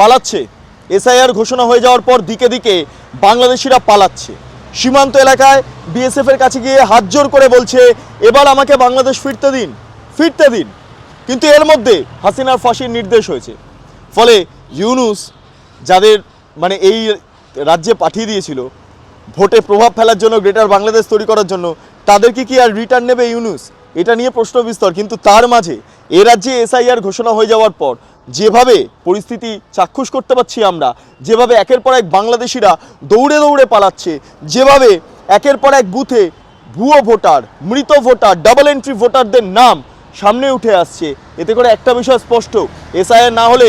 পালাচ্ছে। এসআইআর ঘোষণা হয়ে যাওয়ার পর দিকে দিকে বাংলাদেশিরা পালাচ্ছে। সীমান্ত এলাকায় বিএসএফ এর কাছে গিয়ে হাত জোর করে বলছে, এবার আমাকে বাংলাদেশ ফিরতে দিন ফিরতে দিন। কিন্তু এর মধ্যে হাসিনার ফাঁসির নির্দেশ হয়েছে। ফলে ইউনুস যাদের মানে এই রাজ্যে পাঠিয়ে দিয়েছিল, ভোটে প্রভাব ফেলার জন্য, গ্রেটার বাংলাদেশ তৈরি করার জন্য, তাদেরকে কি আর রিটার্ন নেবে ইউনুস? এটা নিয়ে প্রশ্ন বিস্তর কিন্তু তার মাঝে এ রাজ্যে এসআইআর ঘোষণা হয়ে যাওয়ার পর যেভাবে পরিস্থিতি চাক্ষুষ করতে পারছি আমরা, যেভাবে একের পর এক বাংলাদেশিরা দৌড়ে দৌড়ে পালাচ্ছে, যেভাবে একের পর এক বুথে ভুয়ো ভোটার, মৃত ভোটার ডাবল এন্ট্রি ভোটারদের নাম সামনে উঠে আসছে। এতে করে একটা বিষয় স্পষ্ট এসআইএ না হলে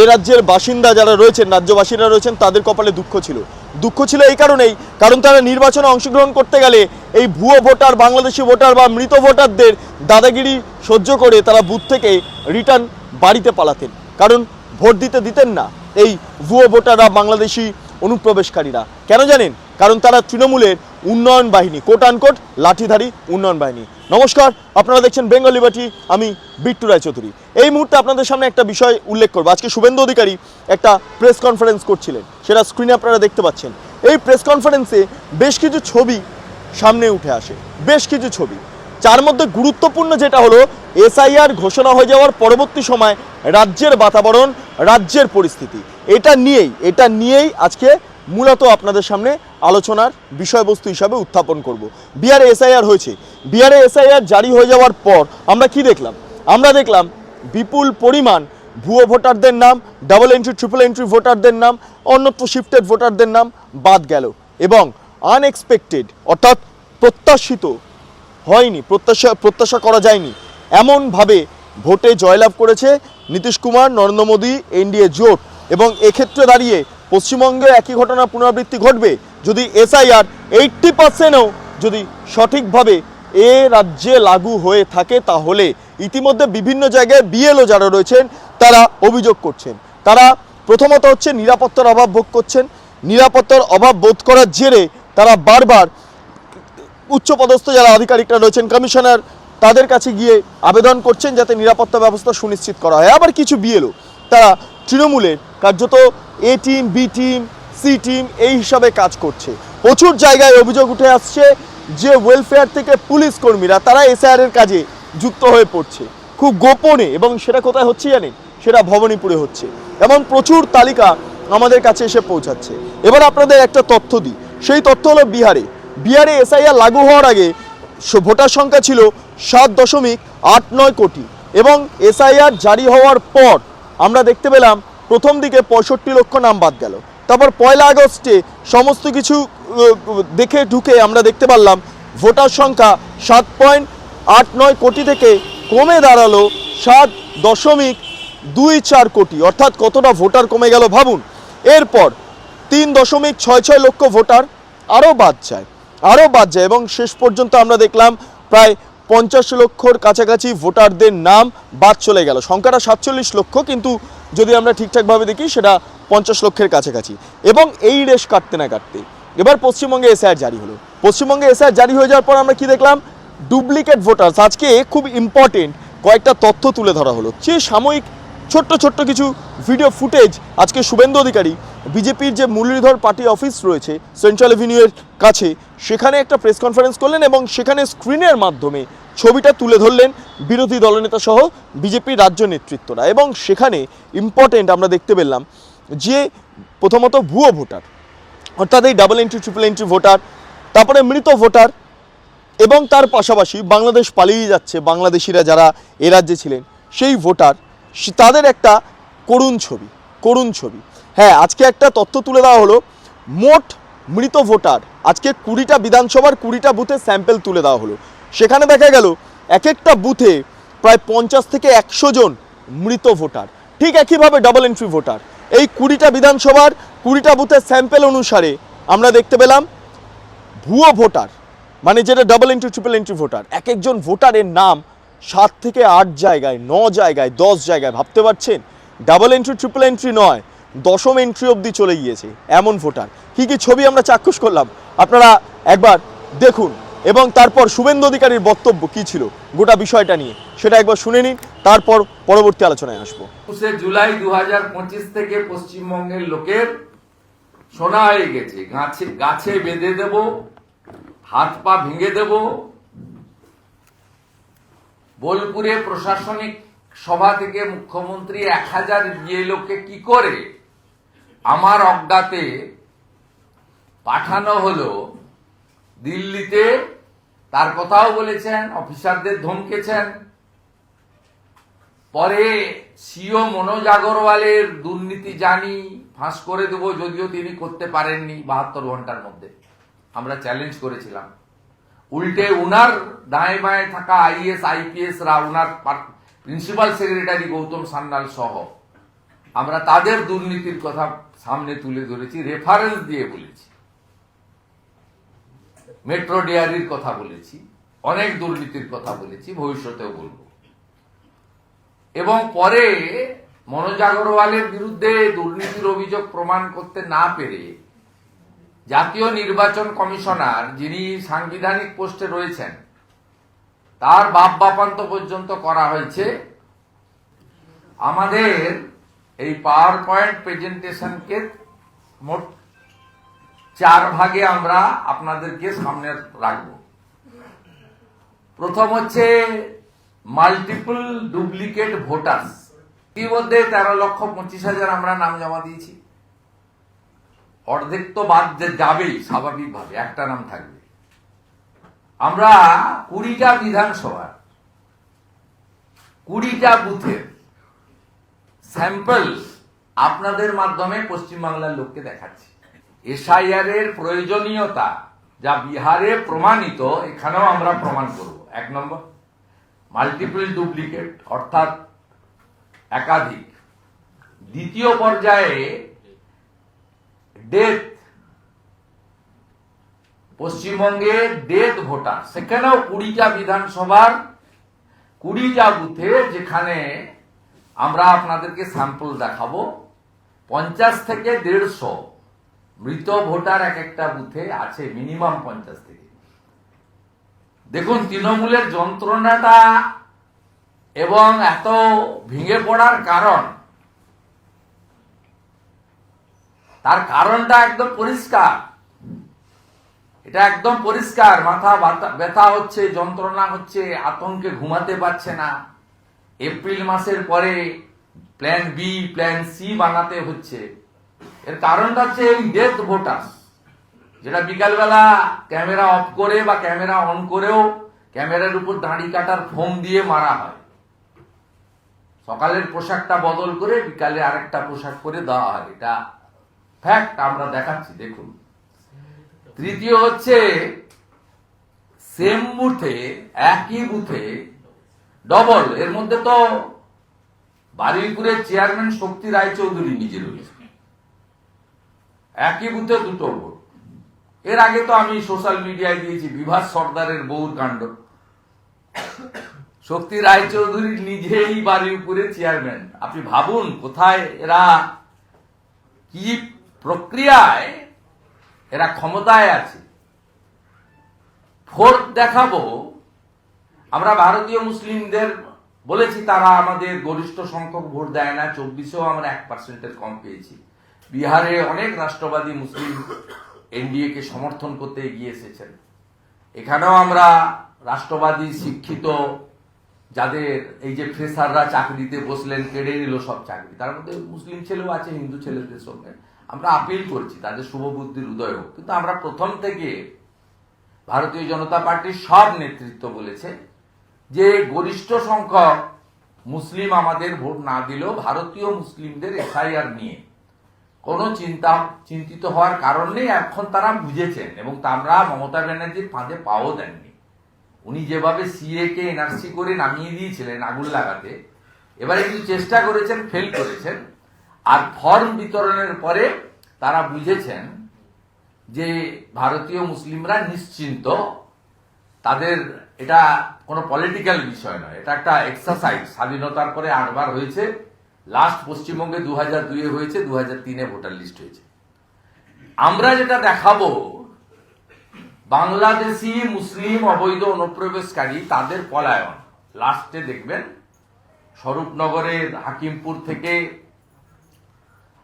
এ রাজ্যের বাসিন্দা যারা রয়েছেন, রাজ্যবাসীরা রয়েছেন, তাদের কপালে দুঃখ ছিল। দুঃখ ছিল এই কারণেই, কারণ তারা নির্বাচনে অংশগ্রহণ করতে গেলে এই ভুয়ো ভোটার, বাংলাদেশি ভোটার বা মৃত ভোটারদের দাদাগিরি সহ্য করে তারা বুথ থেকে রিটার্ন বাড়িতে পালাতেন। কারণ ভোট দিতে দিতেন না এই ভুয়ো ভোটাররা, বাংলাদেশি অনুপ্রবেশকারীরা। কেন জানেন? কারণ তারা তৃণমূলের উন্নয়ন বাহিনী কোট আনকোট লাঠিধারী উন্নয়ন বাহিনী। নমস্কার, আপনারা দেখছেন বেঙ্গল লিবার্টি আমি বিট্টু রায়চৌধুরী। এই মুহূর্তে আপনাদের সামনে একটা বিষয় উল্লেখ করব। আজকে শুভেন্দু অধিকারী একটা প্রেস কনফারেন্স করছিলেন। সেটা স্ক্রিনে আপনারা দেখতে পাচ্ছেন। এই প্রেস কনফারেন্সে বেশ কিছু ছবি সামনে উঠে আসে। বেশ কিছু ছবি। যার মধ্যে গুরুত্বপূর্ণ যেটা হলো এসআইআর ঘোষণা হয়ে যাওয়ার পরবর্তী সময় রাজ্যের বাতাবরণ, রাজ্যের পরিস্থিতি। এটা নিয়েই এটা নিয়েই আজকে মূলত আপনাদের সামনে আলোচনার বিষয়বস্তু হিসাবে উত্থাপন করব। বিহারে এসআইআর হয়েছে। বিহারে এসআইআর জারি হয়ে যাওয়ার পর আমরা কি দেখলাম? আমরা দেখলাম বিপুল পরিমাণ ভুয়ো ভোটারদের নাম ডাবল এন্ট্রি ট্রিপল এন্ট্রি ভোটারদের নাম, অন্যত্র শিফটেড ভোটারদের নাম বাদ গেল এবং আনএক্সপেক্টেড অর্থাৎ প্রত্যাশিত হয়নি, প্রত্যাশা প্রত্যাশা করা যায়নি। এমনভাবে ভোটে জয়লাভ করেছে নীতিশ কুমার, নরেন্দ্র মোদী, এনডিএ জোট এবং এক্ষেত্রে দাঁড়িয়ে পশ্চিমবঙ্গে একই ঘটনার পুনরাবৃত্তি ঘটবে যদি এসআইআর এইট্টি পার্সেন্টও যদি সঠিকভাবে এ রাজ্যে লাগু হয়ে থাকে তাহলে ইতিমধ্যে বিভিন্ন জায়গায় বিএলও যারা রয়েছেন, তারা অভিযোগ করছেন। তারা প্রথমত হচ্ছে নিরাপত্তার অভাব ভোগ করছেন। নিরাপত্তার অভাব বোধ করার জেরে তারা বারবার উচ্চপদস্থ যারা আধিকারিকরা রয়েছেন, কমিশনার, তাদের কাছে গিয়ে আবেদন করছেন যাতে নিরাপত্তা ব্যবস্থা সুনিশ্চিত করা হয়। আবার কিছু বিএলও, তারা তৃণমূলের কার্যত A team B team C team এই হিসাবে কাজ করছে। প্রচুর জায়গায় অভিযোগ উঠে আসছে যে ওয়েলফেয়ার থেকে পুলিশ কর্মীরা তারা এসআর এর কাজে যুক্ত হয়ে পড়ছে। খুব গোপনে এবং সেটা কোথায় হচ্ছে জানেন? সেটা ভবানীপুরে হচ্ছে। এমন প্রচুর তালিকা আমাদের কাছে এসে পৌঁছাচ্ছে। এবার আপনাদের একটা তথ্য দিই। সেই তথ্য হলো বিহারে। বিহারে এসআইআর লাগু হওয়ার আগে ভোটার সংখ্যা ছিল সাত দশমিক আট নয় কোটি। এবং এসআইআর জারি হওয়ার পর আমরা দেখতে পেলাম প্রথম দিকে পঁয়ষট্টি লক্ষ নাম বাদ গেল। তারপর পয়লা আগস্টে সমস্ত কিছু দেখে ঢুকে আমরা দেখতে পারলাম, ভোটার সংখ্যা সাত পয়েন্ট আট নয় কোটি থেকে কমে দাঁড়াল সাত দশমিক দুই চার কোটি। অর্থাৎ কতটা ভোটার কমে গেল ভাবুন। এরপর তিন দশমিক ছয় ছয় লক্ষ ভোটার আরও বাদ যায়, আরও বাদ যায় এবং শেষ পর্যন্ত আমরা দেখলাম প্রায় পঞ্চাশ লক্ষর কাছাকাছি ভোটারদের নাম বাদ চলে গেল। সংখ্যাটা সাতচল্লিশ লক্ষ, কিন্তু যদি আমরা ঠিকঠাকভাবে দেখি, সেটা পঞ্চাশ লক্ষের কাছাকাছি। এবং এই রেশ কাটতে না কাটতে, এবার পশ্চিমবঙ্গে এসআর জারি হলো। পশ্চিমবঙ্গে এসআর জারি হয়ে যাওয়ার পর আমরা কি দেখলাম? ডুপ্লিকেট ভোটার্স, আজকে খুব ইম্পর্টেন্ট কয়েকটা তথ্য তুলে ধরা হলো। যে সাময়িক ছোট্ট ছোট্ট কিছু ভিডিও ফুটেজ আজকে শুভেন্দু অধিকারী, বিজেপির যে মুরলীধর পার্টি অফিস রয়েছে সেন্ট্রাল এভিনিউয়ের কাছে, সেখানে একটা প্রেস কনফারেন্স করলেন এবং সেখানে স্ক্রিনের মাধ্যমে ছবিটা তুলে ধরলেন বিরোধী দলনেতা সহ বিজেপির রাজ্য নেতৃত্বরা। এবং সেখানে ইম্পর্টেন্ট আমরা দেখতে পেলাম যে প্রথমত ভুয়ো ভোটার, অর্থাৎ এই double entry triple entry voter, তারপরে মৃত ভোটার এবং তার পাশাপাশি বাংলাদেশ পালিয়ে যাচ্ছে বাংলাদেশিরা যারা এ রাজ্যে ছিলেন, সেই ভোটার তাদের একটা করুণ ছবি করুণ ছবি। হ্যাঁ আজকে একটা তথ্য তুলে দেওয়া হলো, মোট মৃত ভোটার, আজকে কুড়িটা বিধানসভার কুড়িটা বুথে স্যাম্পেল তুলে দেওয়া হলো। সেখানে দেখা গেল এক একটা বুথে প্রায় পঞ্চাশ থেকে একশো জন মৃত ভোটার। ঠিক একইভাবে ডাবল এন্ট্রি ভোটার। এই কুড়িটা বিধানসভার কুড়িটা বুথের স্যাম্পেল অনুসারে আমরা দেখতে পেলাম ভুয়ো ভোটার মানে যেটা double entry triple entry voter. এক একজন ভোটারের নাম সাত থেকে আট জায়গায়, ন জায়গায়, দশ জায়গায়, ভাবতে পারছেন? ডাবল এন্ট্রি ট্রিপল এন্ট্রি নয়, দশম এন্ট্রি অবধি চলে গিয়েছে এমন ভোটার। কি কি ছবি আমরা চাক্ষুষ করলাম? আপনারা একবার দেখুন। এবং তারপর শুভেন্দু অধিকারীর বক্তব্য কি ছিল? গোটা বিষয়টা নিয়ে। সেটা একবার শুনে নিন, তারপর পরবর্তী আলোচনায় আসব। জুলাই দু থেকে পশ্চিমবঙ্গের লোকের শোনা হয়ে গেছে। গাছে গাছে বেঁধে দেব, হাত পা ভেঙে দেব। বোলপুরে প্রশাসনিক সভা থেকে মুখ্যমন্ত্রী এক হাজার লোককে কি করে? আমার অজ্ঞাতে পাঠানো হলো দিল্লিতে তার কথাও বলেছেন, অফিসারদের ধমকেছেন। পরে সিও মনোজ আগরওয়ালের দুর্নীতি জানি, ফাঁস করে দেব যদিও তিনি করতে পারেননি বাহাত্তর ঘণ্টার মধ্যে। আমরা চ্যালেঞ্জ করেছিলাম। উল্টে উনার দায়ে বায়ে থাকা আইএস, আইপিএস রা, উনার প্রিন্সিপাল সেক্রেটারি গৌতম সান্যাল সহ। আমরা তাদের দুর্নীতির কথা সামনে তুলে ধরেছি রেফারেন্স দিয়ে বলেছি। মেট্রো ডেয়ারির কথা বলেছি, অনেক দুর্নীতির কথা বলেছি, ভবিষ্যতেও বলব। এবং পরে মনোজ আগরওয়ালের বিরুদ্ধে দুর্নীতির অভিযোগ প্রমাণ করতে না পেরে জাতীয় নির্বাচন কমিশনার যিনি সাংবিধানিক পোস্টে রয়েছেন, তার বাপ বাপান্ত পর্যন্ত করা হয়েছে। আমাদের এই পাওয়ার পয়েন্ট প্রেজেন্টেশনকে মোট চার ভাগে আমরা আপনাদেরকে সামনে রাখব। প্রথম হচ্ছে মাল্টিপল ডুপ্লিকেট ভোটার্স ইতিমধ্যে তেরো লক্ষ পঁচিশ হাজার আমরা নাম জমা দিয়েছি। অর্ধেক তো বাদ যাবেই স্বাভাবিকভাবে, একটা নাম থাকবে। আমরা কুড়িটা বিধানসভার কুড়িটা বুথের স্যাম্পল আপনাদের মাধ্যমে পশ্চিমবাংলার লোককে দেখাচ্ছি। এসআইআর এর প্রয়োজনীয়তা যা বিহারে প্রমাণিত, এখানেও আমরা প্রমাণ করব। এক নম্বর মাল্টিপল ডুপ্লিকেট অর্থাৎ একাধিক। দ্বিতীয় পর্যায়ে ডেথ পশ্চিমবঙ্গে ডেথ ভোটার সেখানেও কুড়িটা বিধানসভার কুড়িটা বুথে যেখানে আমরা আপনাদেরকে স্যাম্পল দেখাবো। পঞ্চাশ থেকে দেড়শো মৃত ভোটার এক একটা বুথে আছে মিনিমাম পঞ্চাশ থেকে। দেখুন, তৃণমূলের যন্ত্রণাটা এবং এত ভেঙে পড়ার কারণ, তার কারণটা একদম পরিষ্কার। এটা একদম পরিষ্কার, মাথা ব্যথা হচ্ছে, যন্ত্রণা হচ্ছে, আতঙ্কে ঘুমাতে পারছে না। এপ্রিল মাসের পরে প্ল্যান বি প্ল্যান সি বানাতে হচ্ছে। এর কারণটা হচ্ছে এই ডেথ ভোটার্স যেটা বিকালবেলা ক্যামেরা অফ করে বা ক্যামেরা অন করেও ক্যামেরার উপর দাড়ি কাটার ফোম দিয়ে মারা হয়। সকালের পোশাকটা বদল করে বিকালে আরেকটা পোশাক করে দেওয়া হয়। এটা ফ্যাক্ট আমরা দেখাচ্ছি, দেখুন। তৃতীয় হচ্ছে সেম বুথে একই বুথে ডবল এর মধ্যে তো বারুইপুরের চেয়ারম্যান শক্তি রায়চৌধুরী নিজে রয়েছে। একই বুথে দুটো ভোট। এর আগে তো আমি সোশ্যাল মিডিয়ায় দিয়েছি, বিভাস সর্দারের বউর কাণ্ড। শক্তি রায়চৌধুরী নিজেই বারুইপুরে চেয়ারম্যান আপনি ভাবুন, কোথায় এরা, কি প্রক্রিয়ায় এরা ক্ষমতায় আছে। ফোর্থ দেখাবো, আমরা ভারতীয় মুসলিমদের বলেছি, তারা আমাদের গরিষ্ঠ সংখ্যক ভোট দেয় না, চব্বিশেও আমরা এক পার্সেন্টের কম পেয়েছি। বিহারে অনেক রাষ্ট্রবাদী মুসলিম এনডিএ কে সমর্থন করতে এগিয়ে এসেছেন। এখানেও আমরা রাষ্ট্রবাদী, শিক্ষিত, যাদের এই যে ফ্রেশাররা চাকরিতে বসলেন, কেড়ে নিল সব চাকরি। তার মধ্যে মুসলিম ছেলেও আছে, হিন্দু ছেলেদের সঙ্গে। আমরা আপিল করছি, তাদের শুভবুদ্ধির উদয় হোক। কিন্তু আমরা প্রথম থেকে ভারতীয় জনতা পার্টির সব নেতৃত্ব বলেছে যে গরিষ্ঠ সংখ্যক মুসলিম আমাদের ভোট না দিলেও ভারতীয় মুসলিমদের এসআইআর নিয়ে কোনো চিন্তা, চিন্তিত হওয়ার কারণ নেই, এখন তারা বুঝেছেন এবং তারা মমতা ব্যানার্জির ফাঁদে পাও দেননি। উনি যেভাবে সিএ কে এনআরসি করে নামিয়ে দিয়েছিলেন আগুন লাগাতে, এবারে কিন্তু চেষ্টা করেছেন ফেল করেছেন। আর ফর্ম বিতরণের পরে তারা বুঝেছেন যে ভারতীয় মুসলিমরা নিশ্চিন্ত, তাদের এটা কোনো পলিটিক্যাল বিষয় নয়, এটা একটা এক্সারসাইজ স্বাধীনতার পরে আটবার হয়েছে। লাস্ট পশ্চিমবঙ্গে দু হাজার দুইয়ে হয়েছে দু হাজার তিনে ভোটার লিস্ট হয়েছে। আমরা যেটা দেখাবো, বাংলাদেশি, মুসলিম, অবৈধ, অনুপ্রবেশকারী, তাদের পলায়ন। লাস্টে দেখবেন, স্বরূপনগরের হাকিমপুর থেকে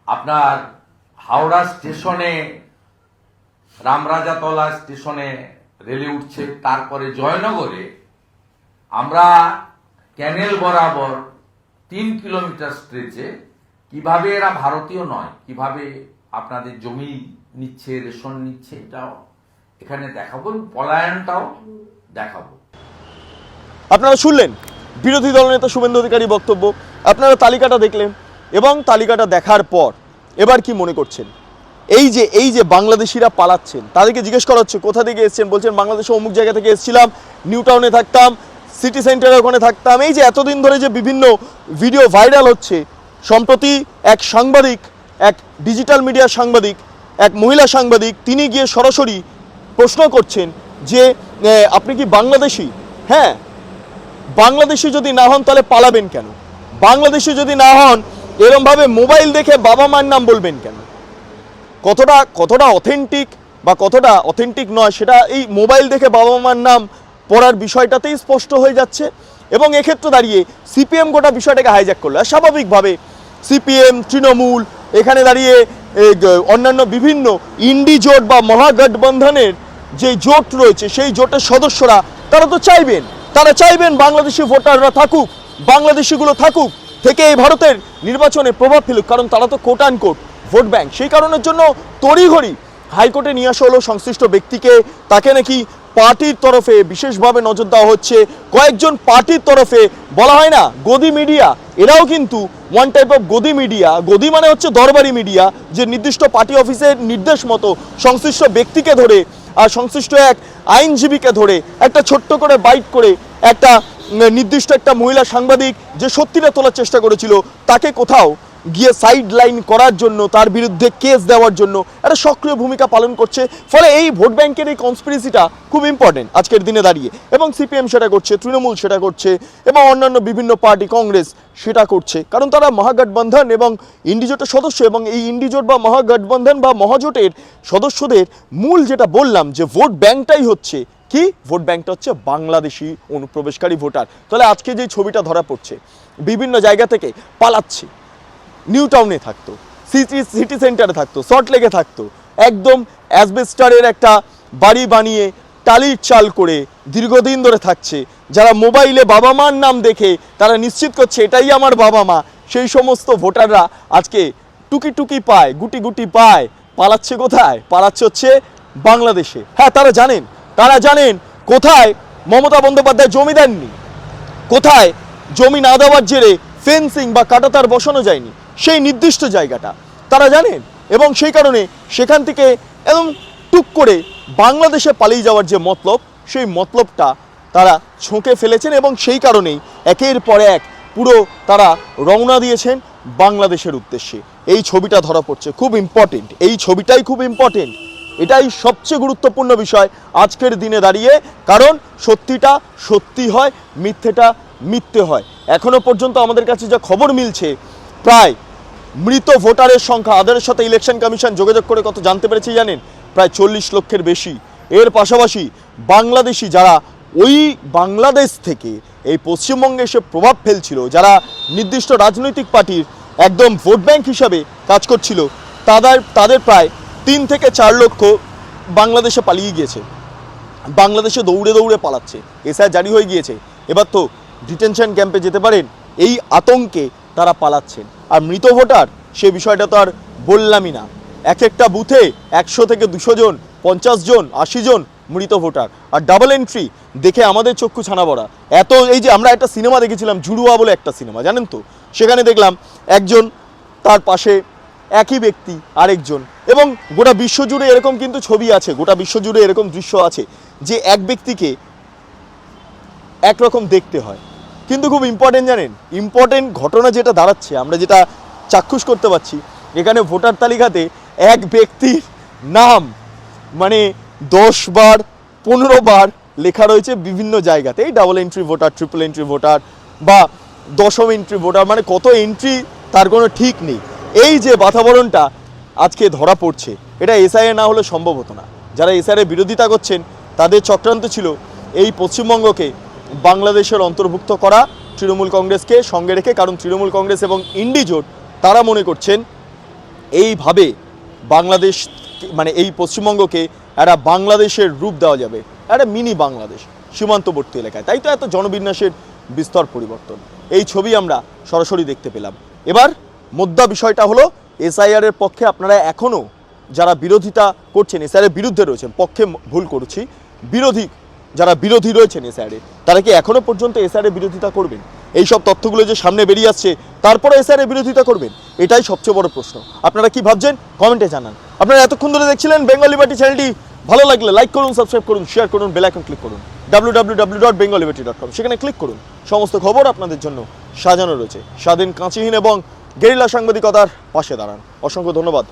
আপনার হাওড়া স্টেশনে, রামরাজাতলা স্টেশনে রেলে উঠছে। তারপরে জয়নগরে আমরা ক্যানেল বরাবর তিন কিলোমিটার স্ট্রেচে কীভাবে এরা ভারতীয় নয়, কীভাবে আপনাদের জমি নিচ্ছে, রেশন নিচ্ছে, এটাও এখানে দেখাবো পলায়নটাও দেখাবো। আপনারা শুনলেন বিরোধী দলনেতা শুভেন্দু অধিকারী বক্তব্য। আপনারা তালিকাটা দেখলেন এবং তালিকাটা দেখার পর এবার কি মনে করছেন? এই যে এই যে বাংলাদেশিরা পালাচ্ছেন, তাদেরকে জিজ্ঞেস করা হচ্ছে, কোথা থেকে এসেছেন? বলছেন বাংলাদেশে অমুক জায়গা থেকে এসেছিলাম নিউ টাউনে থাকতাম সিটি সেন্টারের ওখানে থাকতাম। এই যে এতদিন ধরে যে বিভিন্ন ভিডিও ভাইরাল হচ্ছে, সম্প্রতি এক সাংবাদিক, এক ডিজিটাল মিডিয়ার সাংবাদিক, এক মহিলা সাংবাদিক, তিনি গিয়ে সরাসরি প্রশ্ন করছেন যে আপনি কি বাংলাদেশি? হ্যাঁ বাংলাদেশি যদি না হন তাহলে পালাবেন কেন? বাংলাদেশি যদি না হন, এরমভাবে মোবাইল দেখে বাবা মার নাম বলবেন কেন? কতটা কতটা অথেন্টিক বা কতটা অথেন্টিক নয়, সেটা এই মোবাইল দেখে বাবা মার নাম পড়ার বিষয়টাতেই স্পষ্ট হয়ে যাচ্ছে এবং এক্ষেত্রে দাঁড়িয়ে সিপিএম গোটা বিষয়টাকে হাইজ্যাক করল। আর স্বাভাবিকভাবে সিপিএম, তৃণমূল, এখানে দাঁড়িয়ে অন্যান্য বিভিন্ন ইন্ডি জোট বা মহাগঠবন্ধনের যে জোট রয়েছে, সেই জোটের সদস্যরা, তারা তো চাইবেন, তারা চাইবেন বাংলাদেশি ভোটাররা থাকুক, বাংলাদেশিগুলো থাকুক থেকে এই ভারতের নির্বাচনে প্রভাব ফেলুক, কারণ তারা তো quote and quote vote bank সেই কারণের জন্য তড়িঘড়ি হাইকোর্টে নিয়ে আসা হলো সংশ্লিষ্ট ব্যক্তিকে, তাকে নাকি পার্টির তরফে বিশেষভাবে নজর দেওয়া হচ্ছে। কয়েকজন পার্টির তরফে বলা হয় না, গদি মিডিয়া, এরাও কিন্তু ওয়ান টাইপ অফ গদি মিডিয়া। গদি মানে হচ্ছে দরবারি মিডিয়া, যে নির্দিষ্ট পার্টি অফিসের নির্দেশ মতো সংশ্লিষ্ট ব্যক্তিকে ধরে আর সংশ্লিষ্ট এক আইনজীবীকে ধরে একটা ছোট্ট করে বাইট করে একটা নির্দিষ্ট একটা মহিলা সাংবাদিক যে সত্যিটা তোলার চেষ্টা করেছিল, তাকে কোথাও গিয়ে সাইড লাইন করার জন্য, তার বিরুদ্ধে কেস দেওয়ার জন্য একটা সক্রিয় ভূমিকা পালন করছে। ফলে এই ভোট ব্যাংকের এই কনস্পিরেসিটা খুব ইম্পর্টেন্ট আজকের দিনে দাঁড়িয়ে। এবং সিপিএম সেটা করছে, তৃণমূল সেটা করছে, এবং অন্যান্য বিভিন্ন পার্টি কংগ্রেস সেটা করছে। কারণ তারা মহাগঠবন্ধন এবং ইন্ডিজোটের সদস্য, এবং এই ইন্ডিজোট বা মহাগঠবন্ধন বা মহাজোটের সদস্যদের মূল যেটা বললাম যে ভোট ব্যাংকটাই হচ্ছে কি? ভোট ব্যাংকটা হচ্ছে বাংলাদেশি অনুপ্রবেশকারী ভোটার। তাহলে আজকে যে ছবিটা ধরা পড়ছে, বিভিন্ন জায়গা থেকে পালাচ্ছে। নিউ টাউনে থাকতো, সিটি সিটি সেন্টারে থাকতো, সল্ট লেগে থাকতো। একদম অ্যাসবেস্টারের একটা বাড়ি বানিয়ে টালির চাল করে দীর্ঘদিন ধরে থাকছে। যারা মোবাইলে বাবা মার নাম দেখে তারা নিশ্চিত করছে এটাই আমার বাবা মা। সেই সমস্ত ভোটাররা আজকে টুকি টুকি পায়, গুটি গুটি পায়। পালাচ্ছে কোথায়? পালাচ্ছে হচ্ছে বাংলাদেশে। হ্যাঁ তারা জানেন তারা জানেন কোথায় মমতা বন্দ্যোপাধ্যায় জমি দেননি। কোথায় জমি না দেওয়ার জেরে ফেন্সিং বা কাটাতার বসানো যায়নি। সেই নির্দিষ্ট জায়গাটা। তারা জানেন এবং সেই কারণে সেখান থেকে একদম টুক করে বাংলাদেশে পালিয়ে যাওয়ার যে মতলব, সেই মতলবটা তারা ছোঁকে ফেলেছেন এবং সেই কারণেই একের পর এক পুরো তারা রওনা দিয়েছেন বাংলাদেশের উদ্দেশ্যে। এই ছবিটা ধরা পড়ছে খুব ইম্পর্টেন্ট এই ছবিটাই খুব ইম্পর্টেন্ট এটাই সবচেয়ে গুরুত্বপূর্ণ বিষয় আজকের দিনে দাঁড়িয়ে, কারণ সত্যিটা সত্যি হয়, মিথ্যেটা মিথ্যে হয়। এখনও পর্যন্ত আমাদের কাছে যা খবর মিলছে প্রায় মৃত ভোটারের সংখ্যা। আধারের সাথে ইলেকশন কমিশন যোগাযোগ করে কত জানতে পেরেছি জানেন? প্রায় চল্লিশ লক্ষের বেশি। এর পাশাপাশি বাংলাদেশি যারা, ওই বাংলাদেশ থেকে এই পশ্চিমবঙ্গে এসে প্রভাব ফেলছিল, যারা নির্দিষ্ট রাজনৈতিক পার্টির একদম ভোট ব্যাংক হিসাবে কাজ করছিল, তাদের তাদের প্রায় তিন থেকে চার লক্ষ বাংলাদেশে পালিয়ে গিয়েছে। বাংলাদেশে দৌড়ে দৌড়ে পালাচ্ছে। এসআই জারি হয়ে গিয়েছে। এবার তো ডিটেনশন ক্যাম্পে যেতে পারেন। এই আতঙ্কে তারা পালাচ্ছেন। আর মৃত ভোটার, সে বিষয়টা তো আর বললামই না। এক একটা বুথে একশো থেকে দুশো জন, পঞ্চাশ জন, আশি জন মৃত ভোটার। আর ডাবল এন্ট্রি, দেখে আমাদের চক্ষু ছানা বড়া এত এই যে আমরা একটা সিনেমা দেখেছিলাম জুড়ুয়া বলে একটা সিনেমা, জানেন তো? সেখানে দেখলাম একজন তার পাশে একই ব্যক্তি, আরেকজন। এবং গোটা বিশ্বজুড়ে এরকম কিন্তু ছবি আছে, গোটা বিশ্বজুড়ে এরকম দৃশ্য আছে, যে এক ব্যক্তিকে একরকম দেখতে হয়। কিন্তু খুব ইম্পর্টেন্ট জানেন? ইম্পর্টেন্ট ঘটনা যেটা দাঁড়াচ্ছে, আমরা যেটা চাক্ষুষ করতে পারছি, এখানে ভোটার তালিকাতে এক ব্যক্তির নাম মানে দশ বার, পনেরো বার লেখা রয়েছে বিভিন্ন জায়গাতে। এই double entry voter triple entry voter বা দশম এন্ট্রি ভোটার মানে কত এন্ট্রি তার কোনো ঠিক নেই। এই যে বাতাবরণটা আজকে ধরা পড়ছে, এটা এসআইএ না হলে সম্ভব হতো না। যারা এসআরের বিরোধিতা করছেন, তাদের চক্রান্ত ছিল এই পশ্চিমবঙ্গকে বাংলাদেশের অন্তর্ভুক্ত করা তৃণমূল কংগ্রেসকে সঙ্গে রেখে, কারণ তৃণমূল কংগ্রেস এবং ইন্ডি জোট, তারা মনে করছেন এইভাবে বাংলাদেশ মানে এই পশ্চিমবঙ্গকে একটা বাংলাদেশের রূপ দেওয়া যাবে, একটা মিনি বাংলাদেশ সীমান্তবর্তী এলাকায়। তাই তো এত জনবিন্যাসের বিস্তর পরিবর্তন। এই ছবি আমরা সরাসরি দেখতে পেলাম। এবার মুদ্রা বিষয়টা হলো, এসআইআর এর পক্ষে আপনারা এখনও যারা বিরোধিতা করছেন, এসআইআর এর বিরুদ্ধে রয়েছেন, পক্ষে ভুল করছি, বিরোধী, যারা বিরোধী রয়েছেন এসআইআর তারা কি এখনও পর্যন্ত এসআইআর এর বিরোধিতা করবেন? এই সব তথ্যগুলো যে সামনে বেরিয়ে আসছে তারপরে এসআইআর এর বিরোধিতা করবেন? এটাই সবচেয়ে বড় প্রশ্ন। আপনারা কি ভাবছেন? কমেন্টে জানান। আপনারা এতক্ষণ ধরে দেখছিলেন বেঙ্গল লিবার্টি চ্যানেলটি ভালো লাগলে লাইক করুন সাবস্ক্রাইব করুন শেয়ার করুন বেল আইকন ক্লিক করুন। www.bengalliberty.com সেখানে ক্লিক করুন। সমস্ত খবর আপনাদের জন্য সাজানো রয়েছে। স্বাধীন, কাঁচিহীন এবং গেরিলা সাংবাদিকতার পাশে দাঁড়ান। অসংখ্য ধন্যবাদ।